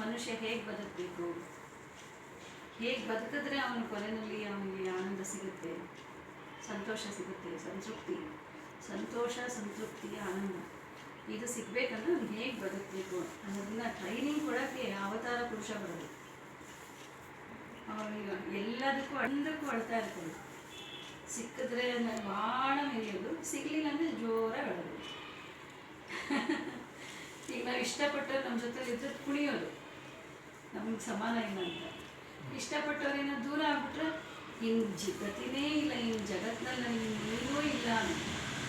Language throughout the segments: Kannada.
ಮನುಷ್ಯ ಹೇಗೆ ಬದುಕಬೇಕು? ಹೇಗೆ ಬದುಕಿದ್ರೆ ಅವನ ಕೊನೆಯಲ್ಲಿ ಅವನಿಗೆ ಆನಂದ ಸಿಗುತ್ತೆ, ಸಂತೋಷ ಸಿಗುತ್ತೆ, ಸಂತೃಪ್ತಿ, ಸಂತೋಷ ಸಂತೃಪ್ತಿ ಆನಂದ. ಇದು ಸಿಗ್ಬೇಕಂದ್ರೆ ಅವ್ನು ಹೇಗೆ ಬದುಕಬೇಕು ಅನ್ನೋದನ್ನ ಟ್ರೈನಿಂಗ್ ಕೊಡೋಕ್ಕೆ ಅವತಾರ ಪುರುಷ ಬರೋದು ಅವನಿಗೆ ಎಲ್ಲದಕ್ಕೂ ಅಂದಕ್ಕೂ ಅಳ್ತಾ ಇರ್ತಾನೆ. ಸಿಕ್ಕಿದ್ರೆ ಭಾಳ ಮೆರೆಯೋದು, ಸಿಗಲಿಲ್ಲ ಅಂದರೆ ಜೋರಾಗಿ ಅಳೋದು ಈಗ ನಾವು ಇಷ್ಟಪಟ್ಟು ನಮ್ಮ ಜೊತೆ ಇದ್ರೆ ಕುಣಿಯೋದು. ನಮ್ಗೆ ಸಮಾನ ಇಲ್ಲ ಅಂತ. ಇಷ್ಟಪಟ್ಟವರೇನೋ ದೂರ ಆಗ್ಬಿಟ್ರೆ ಇನ್ನು ಜಗತ್ತಿನೇ ಇಲ್ಲ ಇನ್ನು ಜಗತ್ತಿನಲ್ಲಿ ನನಗೆ ಏನೂ ಇಲ್ಲ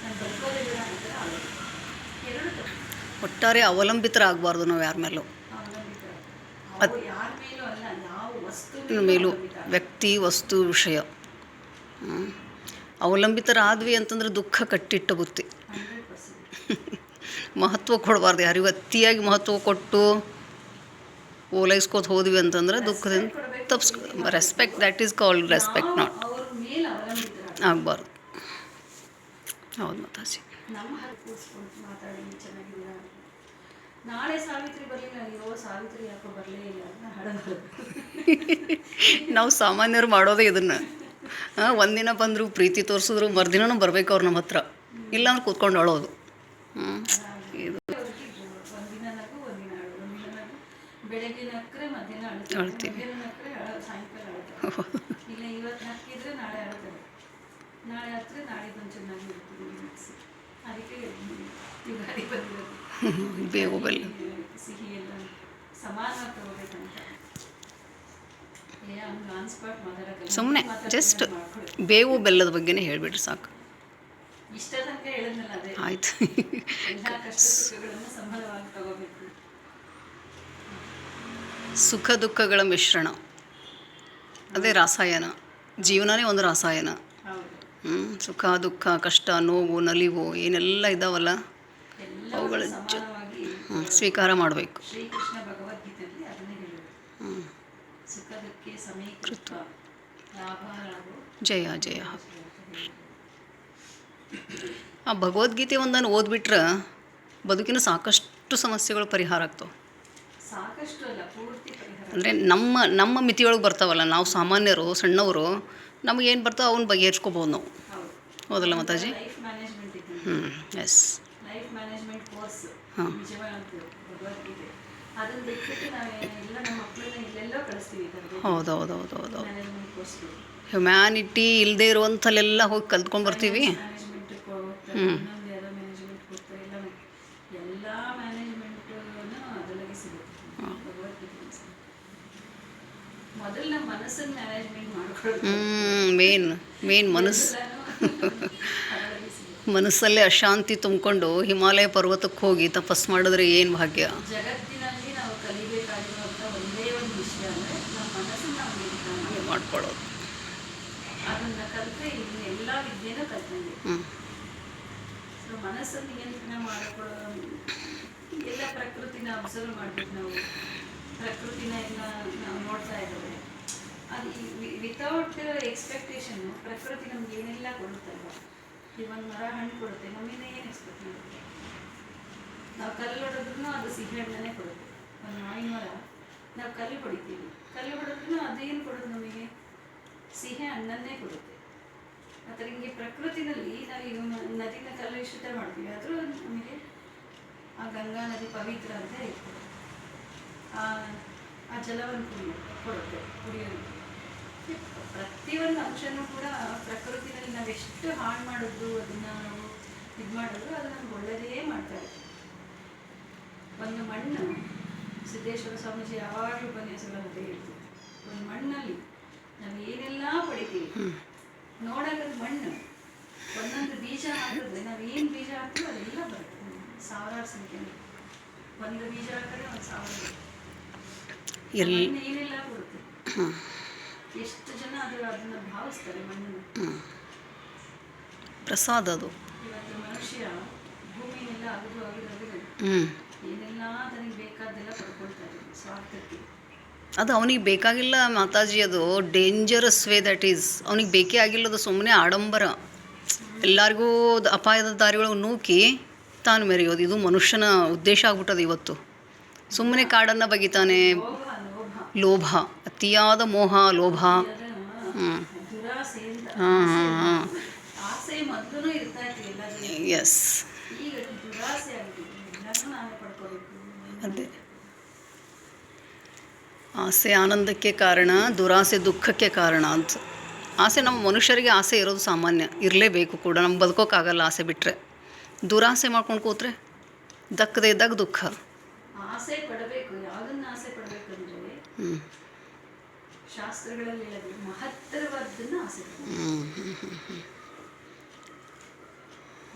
ನಾನು ಬದುಕೋದೇ ಬೇಡ ಅಂತ ಆಗೋದು. ಎರಡು ಒಟ್ಟಾರೆ ಅವಲಂಬಿತರಾಗಬಾರ್ದು ನಾವು ಯಾರ ಮೇಲೂ. ಯಾರ ಮೇಲೂ ಅಲ್ಲ ವಸ್ತು ಮೇಲೂ ವ್ಯಕ್ತಿ ವಸ್ತು ವಿಷಯ. ಅವಲಂಬಿತರಾದ್ವಿ ಅಂತಂದ್ರೆ ದುಃಖ ಕಟ್ಟಿಟ್ಟ ಬುತ್ತಿ. ಮಹತ್ವ ಕೊಡಬಾರ್ದು ಯಾರಿಗೂ ಅತಿಯಾಗಿ ಮಹತ್ವ ಕೊಟ್ಟು ಓಲೈಸ್ಕೋತ ಹೋದ್ವಿ ಅಂತಂದ್ರೆ ದುಃಖದಿಂದ ತಪ್ಸ್ respect that is called respect not ಆಗಬಾರ್ದು. ಹೌದು ಚೆನ್ನಾಗಿದ್ದೀರಾ ನಾಳೆ ನಾವು ಸಾಮಾನ್ಯರು ಮಾಡೋದೇ ಇದನ್ನು. ಒಂದಿನ ಬಂದರೂ, ಪ್ರೀತಿ ತೋರಿಸಿದ್ರು, ಮರುದಿನನೂ ಬರ್ಬೇಕು ಅವ್ರು ನಮ್ಮ ಹತ್ರ. ಇಲ್ಲಾಂದ್ರೆ ಕೂತ್ಕೊಂಡು ಅಳೋದು. ಹ್ಞೂ ಇದು ಒಂದಿನ ನಗು ಒಂದಿನ ಅಳು ಒಂದಿನ ನಗು ಬೆಳಗ್ಗೆ ನಕ್ಕರೆ ಮಧ್ಯಾಹ್ನ ಅಳ್ತಾರೆ ಅಳ್ತೀವಿ. ಮಧ್ಯಾಹ್ನ ನಕ್ಕರೆ ಸಾಯಂಕಾಲ ಇಲ್ಲ ಇವತ್ತು ನಕ್ಕಿದ್ರೆ ನಾಳೆ ಅಳ್ತಾರೆ ನಾಳೆ ಹತ್ರ ನಾಳಿದ್ದೊಂದು ಚೆನ್ನಾಗಿ ಇರ್ತೀವಿ ಮಿಕ್ಸಿ ಅದಕ್ಕೆ ಯುಗಾದಿ ಬಂದಿರೋದು. ಬೇವು ಬೆಲ್ಲ ಸಿಹಿ ಎಲ್ಲ ತಗೋಬೇಕಂತ ಸುಮ್ಮನೆ ಜಸ್ಟ್ ಬೇವು ಬೆಲ್ಲದ ಬಗ್ಗೆನೇ ಹೇಳಿಬಿಡ್ರಿ ಸಾಕು. ಆಯ್ತು ಎಲ್ಲ ಕಷ್ಟ ಸುಖಗಳನ್ನು ಸಂಬಳವಾಗಿ ತಗೋಬೇಕು ಸುಖ ದುಃಖಗಳ ಮಿಶ್ರಣ. ಅದೇ ರಾಸಾಯನ. ಜೀವನನೇ ಒಂದು ರಾಸಾಯನ. ಹ್ಮ್, ಸುಖ ದುಃಖ ಕಷ್ಟ ನೋವು ನಲಿವು ಏನೆಲ್ಲ ಇದಾವಲ್ಲ? ಎಲ್ಲ ಅವುಗಳ ಸ್ವೀಕಾರ ಮಾಡಬೇಕು. ಜಯ ಜಯ. ಆ ಭಗವದ್ಗೀತೆ ಒಂದನ್ನು ಓದ್ಬಿಟ್ರೆ ಬದುಕಿನ ಸಾಕಷ್ಟು ಸಮಸ್ಯೆಗಳು ಪರಿಹಾರ ಆಗ್ತಾವೆ. ಸಾಕಷ್ಟು ಅಲ್ಲ ಅಂದರೆ ನಮ್ಮ ನಮ್ಮ ಮಿತಿಯೊಳಗೆ ಬರ್ತಾವಲ್ಲ ನಾವು ಸಾಮಾನ್ಯರು ಸಣ್ಣವರು ನಮಗೇನು ಬರ್ತಾವೆ ಅವನ್ನ ಬಗೆಹರಿಸ್ಕೋಬೋದು ನಾವು. ಹೌದು ಹೌದಲ್ಲ ಮಾತಾಜಿ? ಹ್ಞೂ ಎಸ್ ಹಾಂ. ಹೌದು ಹೌದು ಹೌದು ಹೌದು ಹ್ಯುಮ್ಯಾನಿಟಿ ಇಲ್ಲದೆ ಇರುವಂಥಲ್ಲೆಲ್ಲ ಹೋಗಿ ಕಲ್ತ್ಕೊಂಡು ಬರ್ತೀವಿ. ಮ್ಯಾನೇಜ್ಮೆಂಟ್ ಕೊಡ್ತಾರೆ ಇನ್ನೊಂದು ಯಾವುದೋ ಮ್ಯಾನೇಜ್ಮೆಂಟ್ ಕೊಡ್ತಾರೆ ಎಲ್ಲ ಎಲ್ಲ ಮ್ಯಾನೇಜ್ಮೆಂಟನ್ನು ಅದರೊಳಗೆ ಸಿಗುತ್ತೆ ಭಗವದ್ಗೀತೆ ಮೊದಲು ನಮ್ಮ ಮನಸ್ಸನ್ನು ಮ್ಯಾನೇಜ್ಮೆಂಟ್ ಮಾಡ್ಕೊಳ್ಳೋದು ಹ್ಞೂ ಮೇನ್ ಮೇನ್ ಮನಸ್ಸು. ಮನಸ್ಸಲ್ಲೇ ಅಶಾಂತಿ ತುಂಬಿಕೊಂಡು ಹಿಮಾಲಯ ಪರ್ವತಕ್ಕೆ ಹೋಗಿ ತಪಸ್ ಮಾಡಿದ್ರೆ ಏನು ಭಾಗ್ಯ? ಮಾಡ್ಕೊಳ್ಳೋದು. ಮನಸ್ಸನ್ನು ನಿಯಂತ್ರಣ ಮಾಡಿಕೊಳ್ಳೋ ಎಲ್ಲ ಪ್ರಕೃತಿನ ಅಬ್ಸರ್ವ್ ಮಾಡ್ಬೇಕು ನಾವು. ಪ್ರಕೃತಿನ ಎಲ್ಲ ನಾವು ನೋಡ್ತಾ ಇದ್ದೇವೆ. ಅದು ವಿತೌಟ್ ಎಕ್ಸ್ಪೆಕ್ಟೇಷನ್ನು ಪ್ರಕೃತಿ ನಮ್ಗೆ ಏನೆಲ್ಲ ಕೊಡುತ್ತಲ್ವ? ಈ ಒಂದು ಮರ ಹಣ್ಣು ಕೊಡುತ್ತೆ ನಮ್ಮಿಂದ ಏನು ಎಕ್ಸ್ಪೆಕ್ಟ್ ಮಾಡುತ್ತೆ? ನಾವು ಕಲ್ಲು ಹೊಡೆದ್ರೂ ಅದು ಸಿಹಿ ಹಣ್ಣನ್ನೇ ಕೊಡುತ್ತೆ. ಒಂದು ಮಾವಿನ ಮರ, ನಾವು ಕಲ್ಲು ಹೊಡಿತೀವಿ. ಕಲ್ಲು ಹೊಡೆದ್ರೂ ಅದೇನು ಕೊಡೋದು ನಮಗೆ? ಸಿಹಿ ಹಣ್ಣನ್ನೇ ಕೊಡುತ್ತೆ. ಆ ಥರ ಹಿಂಗೆ ಪ್ರಕೃತಿನಲ್ಲಿ ನಾವು ಈಗ ನದಿನ ಕಲುಷಿತ ಮಾಡ್ತೀವಿ. ಆದರೂ ನಮಗೆ ಆ ಗಂಗಾ ನದಿ ಪವಿತ್ರ ಅಂತ ಇರ್ತದೆ ಆ ಜಲವನ್ನು ಕುಡಿಯೋ, ಕೊಡುತ್ತೆ ಕುಡಿಯೋದಕ್ಕೆ ಪ್ರತಿಯೊಂದು ಅಂಶನೂ ಕೂಡ ಪ್ರಕೃತಿನಲ್ಲಿ ನಾವು ಎಷ್ಟು ಹಾಳು ಮಾಡಿದ್ರು ಅದನ್ನು ನಾವು ಇದು ಮಾಡಿದ್ರು ಅದು ನಮ್ಗೆ ಒಳ್ಳೆಯದೇ ಮಾಡ್ತಾರೆ ಒಂದು ಮಣ್ಣು, ಸಿದ್ದೇಶ್ವರ ಸ್ವಾಮೀಜಿ ಯಾವಾಗಲೂ ಉಪನ್ಯಾಸಗಳನ್ನು ಅದೇ ಒಂದು ಮಣ್ಣಲ್ಲಿ ನಾವು ಏನೆಲ್ಲ ಪಡಿತೀವಿ ನೋಡೋದು ಮಣ್ಣು, ಒಂದೊಂದು ಬೀಜ ಹಾಕಿದ್ರೆ ನಾವು ಏನು ಬೀಜ ಹಾಕ್ತೀವಿ ಅದೆಲ್ಲ ಬರುತ್ತೆ. ಸಾವಿರಾರು ಸಂಖ್ಯೆ ಒಂದು ಬೀಜ ಹಾಕಿದ್ರೆ ಒಂದು ಸಾವಿರ. ಎಲ್ ಮಣ್ಣು ಏನೆಲ್ಲ ಕೊಡುತ್ತೆ ಎಷ್ಟು ಜನ ಅದು ಅದನ್ನ ಮಣ್ಣನ್ನು ಪ್ರಸಾದ ಅದು. ಹ್ಞೂ ಅದು ಅವನಿಗೆ ಬೇಕಾಗಿಲ್ಲ ಮಾತಾಜಿ ಅದು ಡೇಂಜರಸ್ ವೇ ದಟ್ ಈಸ್ ಅವನಿಗೆ ಬೇಕೇ ಆಗಿಲ್ಲ ಅದು ಸುಮ್ಮನೆ ಆಡಂಬರ. ಎಲ್ಲರಿಗೂ ಅಪಾಯದ ದಾರಿಗಳು ನೂಕಿ ತಾನು ಮೆರೆಯೋದು. ಇದು ಮನುಷ್ಯನ ಉದ್ದೇಶ ಆಗ್ಬಿಟ್ಟದು ಇವತ್ತು. ಸುಮ್ಮನೆ ಕಾಡನ್ನು ಬಗಿತಾನೆ. ಲೋಭ ಅತಿಯಾದ ಮೋಹ ಲೋಭ. ಅಂತ ಹಾಂ ಹಾಂ ಹಾಂ ಎಸ್ ಅದೇ. ಆಸೆ ಆನಂದಕ್ಕೆ ಕಾರಣ ದುರಾಸೆ ದುಃಖಕ್ಕೆ ಕಾರಣ ಅಂತ. ಆಸೆ ನಮ್ಮ ಮನುಷ್ಯರಿಗೆ ಆಸೆ ಇರೋದು ಸಾಮಾನ್ಯ. ಇರಲೇಬೇಕು ಕೂಡ. ನಮ್ಗೆ ಬದುಕೋಕ್ಕಾಗಲ್ಲ ಆಸೆ ಬಿಟ್ಟರೆ ದುರಾಸೆ ಮಾಡ್ಕೊಂಡು ಕೂತ್ರೆ ದಕ್ಕದೇ ಇದ್ದಾಗ ದುಃಖ. ಆಸೆ ಪಡಬೇಕು ಯಾವುದನ್ನ ಆಸೆ ಪಡಬೇಕಂದ್ರೆ ಹ್ಞೂ ಶಾಸ್ತ್ರಗಳಲ್ಲಿ ಮಹತ್ತರವಾದ್ದನ್ನು ಆಸೆ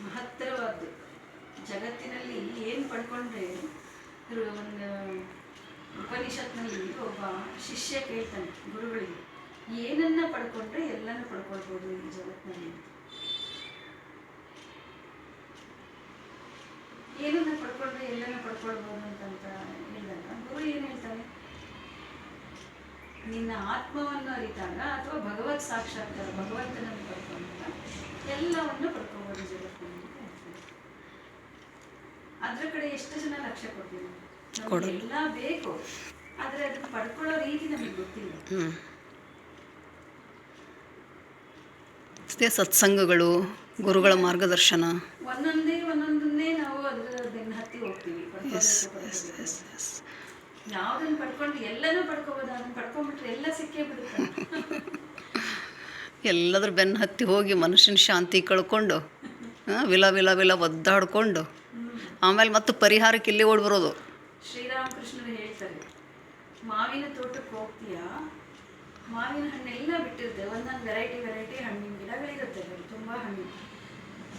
ಮಹತ್ತರವಾದ್ದು. ಜಗತ್ತಿನಲ್ಲಿ ಏನು ಪಡ್ಕೊಂಡ್ರೆ ಒಂದು ಉಪನಿಷತ್ನಲ್ಲಿ ಒಬ್ಬ ಶಿಷ್ಯ ಕೇಳ್ತಾನೆ ಗುರುಗಳಿಗೆ ಏನನ್ನ ಪಡ್ಕೊಂಡ್ರೆ ಎಲ್ಲನೂ ಪಡ್ಕೊಳ್ಬೋದು ಈ ಜಗತ್ತಿನಲ್ಲಿ. ಏನನ್ನ ಪಡ್ಕೊಂಡ್ರೆ ಎಲ್ಲನೂ ಪಡ್ಕೊಳ್ಬೋದು ಅಂತಂತ ಹೇಳಿದಾಗ ಗುರು ಏನು ಹೇಳ್ತಾನೆ ನಿನ್ನ ಆತ್ಮವನ್ನು ಅರಿತಾಗ ಅಥವಾ ಭಗವತ್ ಸಾಕ್ಷಾತ್ಕಾರ ಭಗವಂತನನ್ನು ಪಡ್ಕೊಂಡಾಗ ಎಲ್ಲವನ್ನು ಪಡ್ಕೋಬೋದು ಜಗತ್ತಿನಲ್ಲಿ. ಅದ್ರ ಕಡೆ ಎಷ್ಟು ಜನ ಲಕ್ಷ್ಯ ಕೊಡ್ತೀವಿ? ನಮ್ಗೆ. ಎಲ್ಲ ಬೇಕು ಆದರೆ ಅದನ್ನ ಪಡ್ಕೊಳ್ಳೋ ರೀತಿ ನಮಗೆ ಗೊತ್ತಿಲ್ಲ. ಸತ್ಸಂಗಗಳು ಗುರುಗಳ ಮಾರ್ಗದರ್ಶನ. ಒಂದೊಂದೇ ಒಂದೊಂದನ್ನೇ ನಾವು ಅದರ ಬೆನ್ನ ಹತ್ತಿ ಹೋಗ್ತೀವಿ. ಯಾವ್ದನ್ನ ಪಡ್ಕೊಂಡು ಎಲ್ಲನೂ ಪಡ್ಕೋಬೋದು ಅದನ್ನ ಪಡ್ಕೊಂಡ್ಬಿಟ್ರೆ ಎಲ್ಲ ಸಿಕ್ಕೇ ಬಿಡುತ್ತೆ. ಎಲ್ಲದ್ರ ಬೆನ್ನ ಹತ್ತಿ ಹೋಗಿ ಮನುಷ್ಯನ ಶಾಂತಿ ಕಳ್ಕೊಂಡು ವಿಲ ವಿಲ ವಿಲ ಒದ್ದಾಡ್ಕೊಂಡು ಆಮೇಲೆ ಮತ್ತೆ ಪರಿಹಾರಕ್ಕೆ ಇಲ್ಲಿ ಓಡಿ ಬರೋದು. ಶ್ರೀರಾಮಕೃಷ್ಣರು ಹೇಳ್ತಾರೆ ಮಾವಿನ ತೋಟಕ್ಕೆ ಹೋಗ್ತೀಯಾ? ಮಾವಿನ ಹಣ್ಣೆಲ್ಲ ಬಿಟ್ಟಿರುತ್ತೆ ಒಂದೊಂದು ವೆರೈಟಿ ವೆರೈಟಿ ಹಣ್ಣಿನ ಗಿಡಗಳಿರುತ್ತೆ ತುಂಬ ಹಣ್ಣು.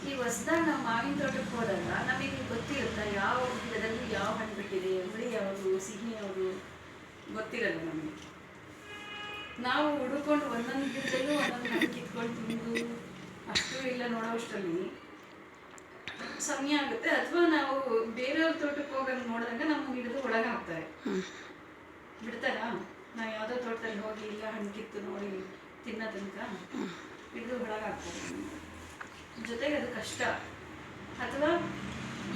ಈ ಹೊಸದಾಗ ನಾವು ಮಾವಿನ ತೋಟಕ್ಕೆ ಹೋದಾಗ ನಮಗೆ ಗೊತ್ತಿರುತ್ತೆ ಯಾವ ಗಿಡದಲ್ಲಿ ಯಾವ ಹಣ್ಣು ಬಿಟ್ಟಿದೆ ಹುಳಿ ಯಾವುದು ಸಿಹಿ ಯಾವುದು ಗೊತ್ತಿರಲ್ಲ ನಮಗೆ. ನಾವು ಹುಡುಕೊಂಡು ಒಂದೊಂದು ಗಿಡದಲ್ಲೂ ಒಂದೊಂದು ಹಣ್ಣು ಕಿತ್ಕೊಂಡು ತಿಂದು ಅಷ್ಟು ಇಲ್ಲ ನೋಡೋಷ್ಟರಲ್ಲಿ ಸಮಯ ಆಗುತ್ತೆ. ಅಥವಾ ನಾವು ಬೇರೆಯವ್ರ ತೋಟಕ್ಕೆ ಹೋಗೋದು ನೋಡಿದಾಗ ನಮ್ಮ ಹಿಡಿದು ಒಳಗೆ ಹಾಕ್ತಾರೆ. ಬಿಡ್ತಾರಾ? ನಾವು ಯಾವುದೋ ತೋಟದಲ್ಲಿ ಹೋಗಿ ಇಲ್ಲ ಹಣ್ಣು ಕಿತ್ತು ನೋಡಿ ತಿನ್ನೋ ತನಕ ಹಿಡಿದು ಒಳಗೆ ಹಾಕ್ತಾರೆ ಜೊತೆಗೆ ಅದು ಕಷ್ಟ. ಅಥವಾ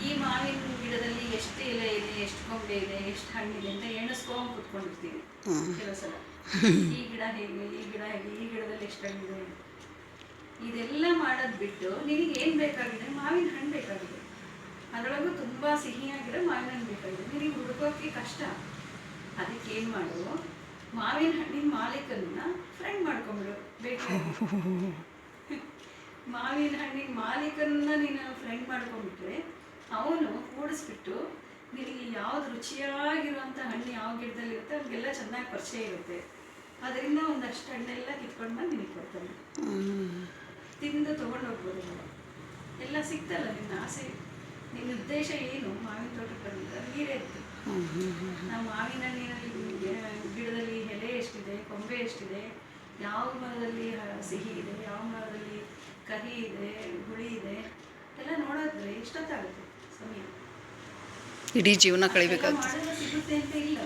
ಈ ಮಾವಿನ ಗಿಡದಲ್ಲಿ ಎಷ್ಟು ಎಲೆ ಇದೆ ಎಷ್ಟು ಕೊಂಬೆ ಇದೆ ಎಷ್ಟು ಹಣ್ಣಿದೆ ಅಂತ ಎಣಿಸ್ಕೊಂಡು ಕುತ್ಕೊಂಡಿರ್ತೀವಿ ಕೆಲವು ಸಲ. ಈ ಗಿಡ ಹೇಗೆ ಈ ಗಿಡ ಹೇಗೆ ಈ ಗಿಡದಲ್ಲಿ ಎಷ್ಟು ಹಣ್ಣಿದೆ ಇದೆಲ್ಲ ಮಾಡೋದು ಬಿಟ್ಟು ನಿನಗೆ ಏನು ಬೇಕಾಗಿದೆ? ಮಾವಿನ ಹಣ್ಣು ಬೇಕಾಗಿದೆ. ಅದರೊಳಗೂ ತುಂಬ ಸಿಹಿಯಾಗಿರೋ ಮಾವಿನ ಹಣ್ಣು ಬೇಕಾಗಿದೆ. ನಿನಗೆ ಹುಡುಕೋಕೆ ಕಷ್ಟ. ಅದಕ್ಕೆ ಏನು ಮಾಡು? ಮಾವಿನ ಹಣ್ಣಿನ ಮಾಲೀಕನ್ನ ಫ್ರೆಂಡ್ ಮಾಡ್ಕೊಂಬಿಡು. ಬೇಕು ಮಾವಿನ ಹಣ್ಣಿನ ಮಾಲೀಕನ್ನ ನೀನು ಫ್ರೆಂಡ್ ಮಾಡ್ಕೊಂಡ್ಬಿಟ್ರೆ ಅವನು ಕೂಡಿಸ್ಬಿಟ್ಟು ನಿನಗೆ ಯಾವ್ದು ರುಚಿಯಾಗಿರುವಂಥ ಹಣ್ಣು ಯಾವ ಗಿಡದಲ್ಲಿ ಇರುತ್ತೆ ಅವ್ರಿಗೆಲ್ಲ ಚೆನ್ನಾಗಿ ಪರಿಚಯ ಇರುತ್ತೆ. ಅದರಿಂದ ಒಂದಷ್ಟು ಹಣ್ಣೆಲ್ಲ ಕಿತ್ಕೊಂಡು ಬಂದು ನಿನಗೆ ಕೊಡ್ತಾನೆ. ತಿಂದು ತೊಗೊಂಡು ಹೋಗ್ಬೋದು. ಎಲ್ಲ ಸಿಗ್ತಲ್ಲ ನಿನ್ನ ಆಸೆ. ನಿನ್ನ ಉದ್ದೇಶ ಏನು? ಮಾವಿನ ತೋಟಕ್ಕೆ ಬಂದಿದ್ದ ನೀರೇ ಇತ್ತು. ನಾವು ಮಾವಿನ ಹಣ್ಣಿನಲ್ಲಿ ಗಿಡದಲ್ಲಿ ಎಲೆ ಎಷ್ಟಿದೆ, ಕೊಂಬೆ ಎಷ್ಟಿದೆ, ಯಾವ ಮರದಲ್ಲಿ ಸಿಹಿ ಇದೆ, ಯಾವ ಮರದಲ್ಲಿ ಕಹಿ ಇದೆ ಹುಳಿ ಇದೆ ಎಲ್ಲ ನೋಡಿದ್ರೆ ಎಷ್ಟೊತ್ತಾಗುತ್ತೆ ಸಮಯ. ಇಡೀ ಜೀವನ ಕಳಿಬೇಕಾಗುತ್ತೆ. ಸಿಗುತ್ತೆ ಅಂತ ಇಲ್ಲ.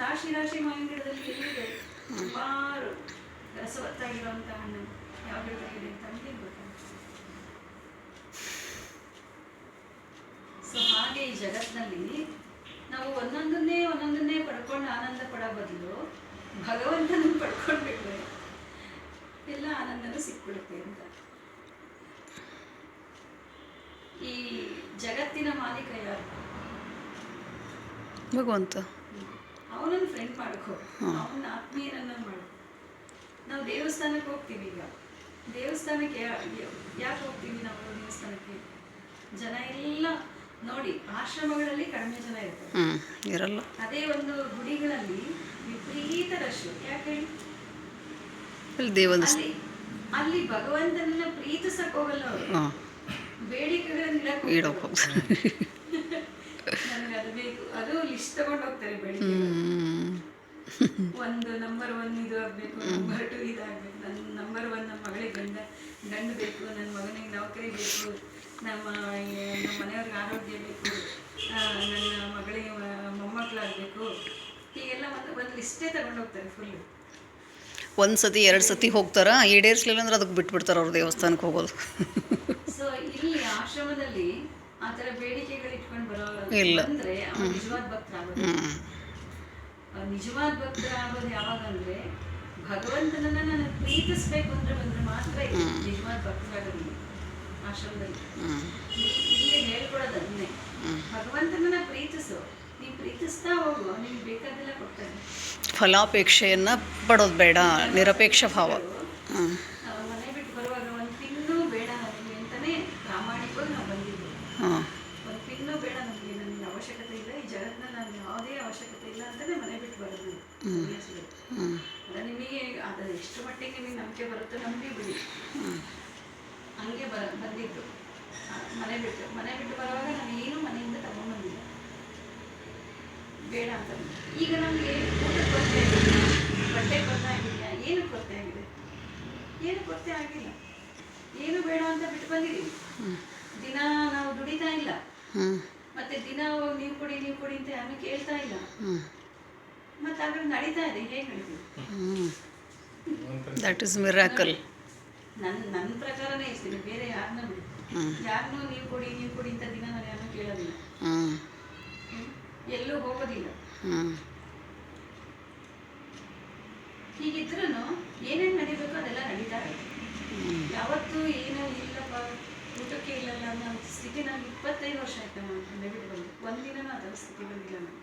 ರಾಶಿ ರಾಶಿ ಮಾವಿನ ಗಿಡದಲ್ಲಿ ಎಲ್ಲಿದೆ ಸುಮಾರು ರಸವತ್ತಾಗಿರುವಂಥ ಹಣ್ಣು. ಯಾವ ಗಿಡದಲ್ಲಿದೆ ಅಂತ ನಮಗೆ ಗೊತ್ತಾಗುತ್ತೆ ಸೊ ಹಾಗೆ ಈ ಜಗತ್ತಿನಲ್ಲಿ ನಾವು ಒಂದೊಂದನ್ನೇ ಒಂದೊಂದನ್ನೇ ಪಡ್ಕೊಂಡು ಆನಂದ ಪಡೋ ಬದಲು ಭಗವಂತನ ಪಡ್ಕೊಂಡ್ಬಿಟ್ರೆ ಎಲ್ಲ ಆನಂದನೂ ಸಿಕ್ಬಿಡುತ್ತೆ ಅಂತ. ಈ ಜಗತ್ತಿನ ಮಾಲೀಕ ಯಾರು? ಭಗವಂತ. ಅವನನ್ನ ಫ್ರೆಂಡ್ ಮಾಡ್ಕೋ. ಅವನ ಆತ್ಮೀಯರನ್ನ ಮಾಡು. ನಾವು ದೇವಸ್ಥಾನಕ್ಕೆ ಹೋಗ್ತೀವಿ ಈಗ. ದೇವಸ್ಥಾನಕ್ಕೆ ಯಾಕೆ ಹೋಗ್ತೀವಿ ನಾವು ದೇವಸ್ಥಾನಕ್ಕೆ? ಜನ ಎಲ್ಲ ನೋಡಿ ಆಶ್ರಮಗಳಲ್ಲಿ ಕಡಿಮೆ ಜನ ಇರ್ತಾರೆ. ಇರಲ್ಲ. ಅದೇ ಒಂದು ಗುಡಿಗಳಲ್ಲಿ ವಿಪರೀತ ರಶ್. ಯಾಕೆ? ಅಲ್ಲಿ ಭಗವಂತನನ್ನ ಪ್ರೀತಿಸಕ್ ಹೋಗಲ್ಲ ಅವರು. ಹಾಂ ಬೇಡಿಕೆಗಳನ್ನ ಇಡಕ್ ಹೋಗ್ತಾರೆ. ಹೋಗ್ತಾರೆ ನನಗೆ ಅದು ಬೇಕು. ಅದು ಲಿಸ್ಟ್ ತಗೊಂಡು ಹೋಗ್ತಾರೆ ಬೇಡಿಕೆ ಒಂದು ನಂಬರ್ ಒನ್ ಇದು ಆಗಬೇಕು ನಂಬರ್ ಟು ಇದಾಗಬೇಕು ನನ್ನ ನಂಬರ್ ಒನ್ ನಮ್ಮ ಮಗಳಿಗೆ ಗಂಡ ಗಂಡು ಬೇಕು ನನ್ನ ಮಗನಿಗೆ ನೌಕರಿ ಬೇಕು ನಮ್ಮ ನಮ್ಮ ಮನೆಯವ್ರಿಗೆ ಆರೋಗ್ಯ ಬೇಕು ನನ್ನ ಮಗಳಿಗೆ ಮೊಮ್ಮಕ್ಕಳಾಗಬೇಕು. ಹೀಗೆಲ್ಲ ಒಂದು ಒಂದು ಲಿಸ್ಟೇ ತಗೊಂಡು ಹೋಗ್ತಾರೆ ಫುಲ್ಲು ಒಂದು ಸತಿ ಎರಡು ಸತಿ ಹೋಗ್ತಾರ? ಈಡೇರಿಸ್ಲಿಲ್ಲ ಅಂದ್ರೆ ಅದಕ್ಕೆ ಬಿಟ್ಬಿಡ್ತಾರೆ ಅವ್ರ ದೇವಸ್ಥಾನಕ್ಕೆ ಹೋಗೋದು. ಸೊ ಇಲ್ಲಿ ಆಶ್ರಮದಲ್ಲಿ ಆ ಥರ ಬೇಡಿಕೆಗಳು ಇಟ್ಕೊಂಡು ಬರೋ ಇಲ್ಲ. ಬಂದ್ರೆ ಅವ್ನು ನಿಜವಾದ ಭಕ್ತ ಆಗೋದು. ಅವ್ನು ನಿಜವಾದ ಭಕ್ತರಾಗೋದು ಯಾವಾಗ ಅಂದ್ರೆ ಭಗವಂತನನ್ನ ನಾನು ಪ್ರೀತಿಸ್ಬೇಕು ಅಂದ್ರೆ ಬಂದ್ರೆ ಮಾತ್ರ ನಿಜವಾದ ಭಕ್ತರಾಗೋದು ಆಶ್ರಮದಲ್ಲಿ. ಇಲ್ಲಿ ಹೇಳ್ಕೊಡೋದು ಅದನ್ನೇ. ಭಗವಂತನನ್ನ ಪ್ರೀತಿಸು. ನೀವು ಪ್ರೀತಿಸ್ತಾ ಹೋಗು ನಿಮ್ಗೆ ಬೇಕಾದೆಲ್ಲ ಕೊಡ್ತಾನೆ. ಫಲಾಪೇಕ್ಷೆಯನ್ನು ಪಡೋದು ಬೇಡ ನಿರಪೇಕ್ಷ ಭಾವ ಹ್ಞೂ ನಾವು ಮನೆ ಬಿಟ್ಟು ಬರುವಾಗ ಒಂದು ಪಿನ್ನೂ ಬೇಡ ನನಗೆ ಅಂತಾನೆ ಪ್ರಾಮಾಣಿಕವಾಗಿ ನಾವು ಬಂದಿದ್ದು ಹಾಂ ಒಂದು ಪಿನ್ನು ಬೇಡ ನನಗೆ ನನಗೆ ಅವಶ್ಯಕತೆ ಇಲ್ಲ ಈ ಜಗತ್ತಿನಲ್ಲಿ ನನಗೆ ಯಾವುದೇ ಅವಶ್ಯಕತೆ ಇಲ್ಲ ಅಂತಾನೆ ಮನೆ ಬಿಟ್ಟು ಬರೋದು ಸನ್ಯಾಸಿಗಳು. ಹ್ಞೂ ಅದ ನಿಮಗೆ ಅದು ಎಷ್ಟು ಮಟ್ಟಿಗೆ ನಿಮಗೆ ನಂಬಿಕೆ ಬರುತ್ತೋ ನಂಬಿ ಬಿಡಿ. ಹಂಗೆ ಬರ ಬಂದಿದ್ದು. ಮನೆ ಬಿಟ್ಟು ಮನೆ ಬಿಟ್ಟು ಬರುವಾಗ ನಾನು ಏನು ಮನೆಯಿಂದ ತಗೊಂಡ್ಬಂದಿಲ್ಲ ಬೇಡ ಅಂತ ಈಗ ನಮಗೆ ಊಟಕ್ಕೆ ಕೊರತೆ ಆಗಿಲ್ಲ. ಬಟ್ಟೆ ಕೊರತೆ ಆಗಿಲ್ಲ. ಏನು ಕೊರತೆ ಆಗಿದೆ? ಏನು ಕೊರತೆ ಆಗಿಲ್ಲ. ಏನು ಬೇಡ ಅಂತ ಬಿಟ್ಟು ಬಂದಿದ್ದೀವಿ. ದಿನ ನಾವು ದುಡಿತಾ ಇಲ್ಲ. ಮತ್ತೆ ದಿನ ನೀವು ಕೊಡಿ ನೀವು ಕೊಡಿ ಅಂತ ಯಾರು ಕೇಳ್ತಾ ಇಲ್ಲ. ಮತ್ತೆ ಅದ್ರಲ್ಲಿ ನಡೀತಾ ಇದೆ. ಹೇಗೆ ನಡೀತೀವಿ ದಟ್ ಇಸ್ ಮಿರಾಕಲ್ ನನ್ನ ನನ್ನ ಪ್ರಕಾರನೇ ಇರ್ತೀನಿ ಬೇರೆ ಯಾರನ್ನ. ಯಾರನ್ನೂ ನೀವು ಕೊಡಿ ನೀವು ಕೊಡಿ ಅಂತ ದಿನ ನಾನು ಯಾರನ್ನೂ ಕೇಳೋದಿಲ್ಲ? ಎಲ್ಲೂ ಹೋಗೋದಿಲ್ಲ. ಹೀಗಿದ್ರೂ ಏನೇನು ನಡೀಬೇಕೋ ಅದೆಲ್ಲ ನಡೀತಾ ಇದೆ. ಯಾವತ್ತೂ ಏನೋ ಇಲ್ಲಪ್ಪ ಊಟಕ್ಕೆ ಇಲ್ಲಲ್ಲ ಅನ್ನೋ ಸ್ಥಿತಿ ನನಗೆ ಇಪ್ಪತ್ತೈದು ವರ್ಷ ಆಯ್ತು ನಾನು ನೆಬಿಟ್ಟು ಬಂದು. ಒಂದಿನನೂ ಅದರ ಸ್ಥಿತಿ ಬಂದಿಲ್ಲ ನನಗೆ